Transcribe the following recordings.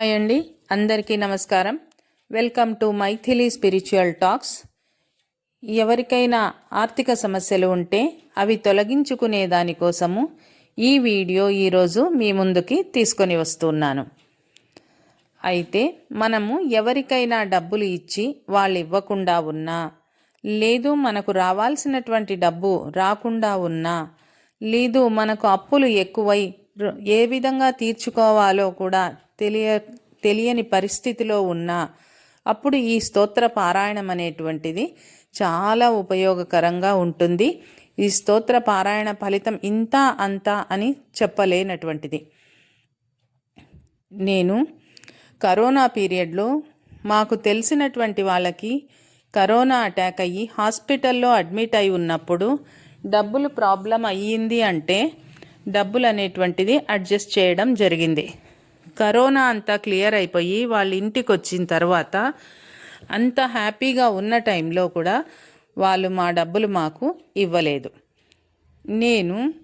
Hi అండి. అందరికీ నమస్కారం. Welcome to Maithili spiritual talks. ఎవరికైనా ఆర్థిక సమస్యలు ఉంటే అవి తొలగించుకునే దానికోసము ఈ వీడియో ఈరోజు మీ ముందుకి తీసుకొని వస్తున్నాను. అయితే మనము ఎవరికైనా డబ్బులు ఇచ్చి వాళ్ళు ఇవ్వకుండా ఉన్నా లేదు మనకు రావాల్సినటువంటి డబ్బు రాకుండా ఉన్నా లేదు మనకు అప్పులు ఎక్కువై ఏ విధంగా తీర్చుకోవాలో కూడా తెలియ తెలియని పరిస్థితిలో ఉన్నా అప్పుడు ఈ స్తోత్ర పారాయణం అనేటువంటిది చాలా ఉపయోగకరంగా ఉంటుంది. ఈ స్తోత్ర పారాయణ ఫలితం ఇంత అంత అని చెప్పలేనటువంటిది. నేను కరోనా పీరియడ్లో మాకు తెలిసినటువంటి వాళ్ళకి కరోనా అటాక్ అయ్యి హాస్పిటల్లో అడ్మిట్ అయి ఉన్నప్పుడు డబ్బులు ప్రాబ్లం అయ్యింది అంటే డబ్బులు అనేటువంటిది అడ్జస్ట్ చేయడం జరిగింది. కరోనా అంతా క్లియర్ అయిపోయి వాళ్ళ ఇంటికి వచ్చిన తర్వాత అంత హ్యాపీగా ఉన్న టైంలో కూడా వాళ్ళు మా డబ్బులు మాకు ఇవ్వలేదు. నేను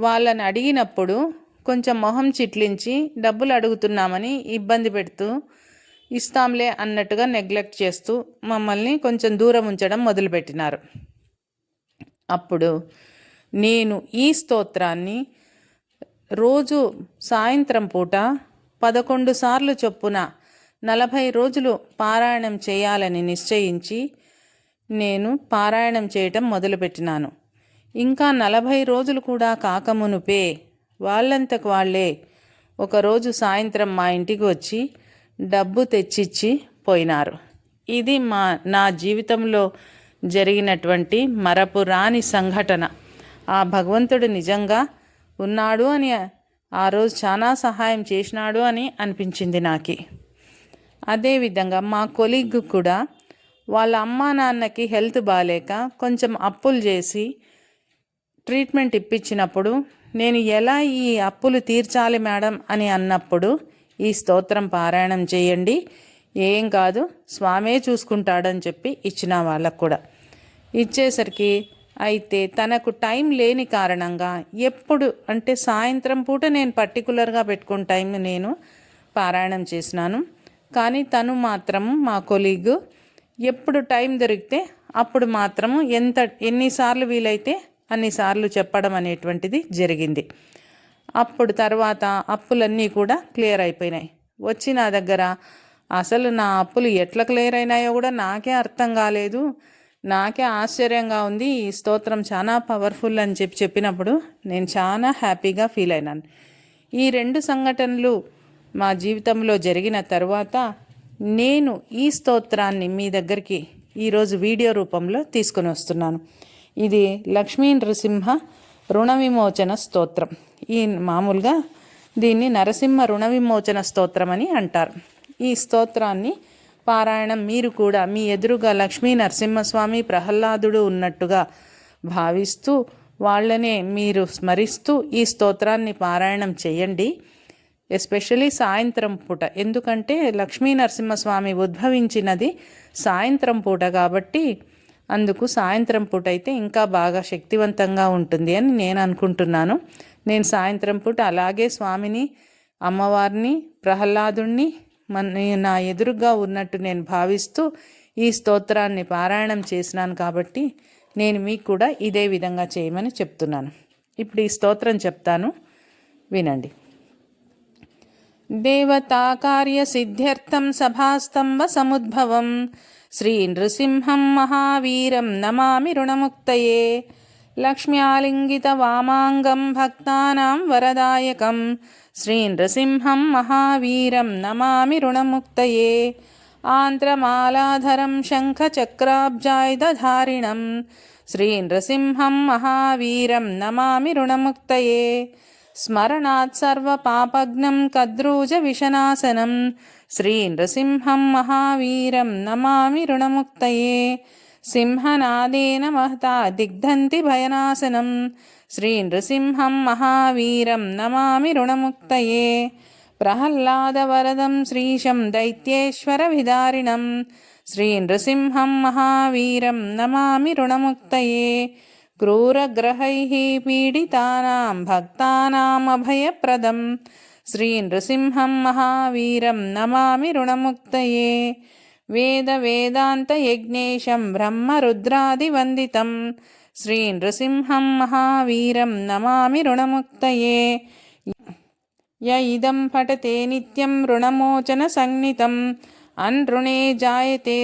వాళ్ళని అడిగినప్పుడు కొంచెం మొహం చిట్లించి డబ్బులు అడుగుతున్నామని ఇబ్బంది పెడుతూ ఇస్తాంలే అన్నట్టుగా నెగ్లెక్ట్ చేస్తూ మమ్మల్ని కొంచెం దూరం ఉంచడం మొదలుపెట్టినారు. అప్పుడు నేను ఈ స్తోత్రాన్ని రోజు సాయంత్రం పూట పదకొండు సార్లు చొప్పున నలభై రోజులు పారాయణం చేయాలని నిశ్చయించి నేను పారాయణం చేయటం మొదలుపెట్టినాను. ఇంకా నలభై రోజులు కూడా కాకమునుపే వాళ్ళంతకు వాళ్ళే ఒకరోజు సాయంత్రం మా ఇంటికి వచ్చి డబ్బు తెచ్చిచ్చి పోయినారు. ఇది మా నా జీవితంలో జరిగినటువంటి మరపురాని సంఘటన. ఆ భగవంతుడు నిజంగా ఉన్నాడు అని ఆ రోజు చాలా సహాయం చేసినాడు అని అనిపించింది నాకు. అదేవిధంగా మా కొలీగ్ కూడా వాళ్ళ అమ్మా నాన్నకి హెల్త్ బాగాలేక కొంచెం అప్పులు చేసి ట్రీట్మెంట్ ఇప్పించినప్పుడు నేను ఎలా ఈ అప్పులు తీర్చాలి మేడం అని అన్నప్పుడు ఈ స్తోత్రం పారాయణం చేయండి. ఏం కాదు స్వామే చూసుకుంటాడని చెప్పి ఇచ్చిన వాళ్ళకు కూడా. ఇచ్చేసరికి అయితే తనకు టైం లేని కారణంగా ఎప్పుడు అంటే సాయంత్రం పూట నేను పర్టికులర్గా పెట్టుకున్న టైం నేను పారాయణం చేసినాను. కానీ తను మాత్రం మా కొలీగ్ ఎప్పుడు టైం దొరికితే అప్పుడు మాత్రము ఎంత ఎన్నిసార్లు వీలైతే అన్నిసార్లు చెప్పడం అనేటువంటిది జరిగింది. అప్పుడు తర్వాత అప్పులన్నీ కూడా క్లియర్ అయిపోయినాయి. వచ్చి నా దగ్గర అసలు నా అప్పులు ఎట్లా క్లియర్ అయినాయో కూడా నాకే అర్థం కాలేదు. నాకే ఆశ్చర్యంగా ఉంది ఈ స్తోత్రం చాలా పవర్ఫుల్ అని చెప్పి చెప్పినప్పుడు నేను చాలా హ్యాపీగా ఫీల్ అయినాను. ఈ రెండు సంఘటనలు మా జీవితంలో జరిగిన తర్వాత నేను ఈ స్తోత్రాన్ని మీ దగ్గరికి ఈరోజు వీడియో రూపంలో తీసుకొని వస్తున్నాను. ఇది లక్ష్మీ నృసింహ రుణ విమోచన స్తోత్రం. ఈ మామూలుగా దీన్ని నరసింహ రుణ విమోచన స్తోత్రం అని అంటారు. ఈ స్తోత్రాన్ని పారాయణం మీరు కూడా మీ ఎదురుగా లక్ష్మీ నరసింహస్వామి ప్రహ్లాదుడు ఉన్నట్టుగా భావిస్తూ వాళ్ళనే మీరు స్మరిస్తూ ఈ స్తోత్రాన్ని పారాయణం చేయండి. ఎస్పెషలీ సాయంత్రం పూట. ఎందుకంటే లక్ష్మీ నరసింహస్వామి ఉద్భవించినది సాయంత్రం పూట కాబట్టి అందుకు సాయంత్రం పూట అయితే ఇంకా బాగా శక్తివంతంగా ఉంటుంది అని నేను అనుకుంటున్నాను. నేను సాయంత్రం పూట అలాగే స్వామిని అమ్మవారిని ప్రహ్లాదుణ్ణి మన నా ఎదురుగా ఉన్నట్టు నేను భావిస్తూ ఈ స్తోత్రాన్ని పారాయణం చేసినాను కాబట్టి నేను మీకు కూడా ఇదే విధంగా చేయమని చెప్తున్నాను. ఇప్పుడు ఈ స్తోత్రం చెప్తాను. వినండి. దేవతాకార్యసిద్ధ్యర్థం సభాస్తంభ సముద్భవం. శ్రీ నృసింహం మహావీరం నమామి రుణముక్తయే. లక్ష్మ్యాలింగిత వామాంగం భక్తానాం వరదాయకం శ్రీ నృసింహం మహావీరం నమామి రుణముక్తయే ఆంధ్రమాలాధరం శంఖచక్రాబ్జాయుధధారిణం శ్రీ నృసింహం మహావీరం నమామి రుణముక్తయే స్మరణాత్ సర్వపాపఘ్నం కద్రూజ విషనాశనం సింహనాదేన మహతా దిగ్ధంతి భయనాశనం శ్రీ నృసింహం మహావీరం నమామి రుణముక్తయే ప్రహ్లాదవరదం శ్రీశం దైత్యేశ్వర విదారిణం శ్రీ నృసింహం మహావీరం నమామి రుణముక్తయే క్రూరగ్రహైः పీడితానాं భక్తానామభయప్రదం శ్రీ నృసింహం మహావీరం నమామి రుణముక్తయే వేద వేదాంత యజ్ఞేశం బ్రహ్మరుద్రాదివందితం శ్రీ నృసింహం మహావీరం నమామి రుణముక్తయే. య ఇదం పఠతే నిత్యం రుణమోచన సంజ్ఞితం అన్రుణే జాయతే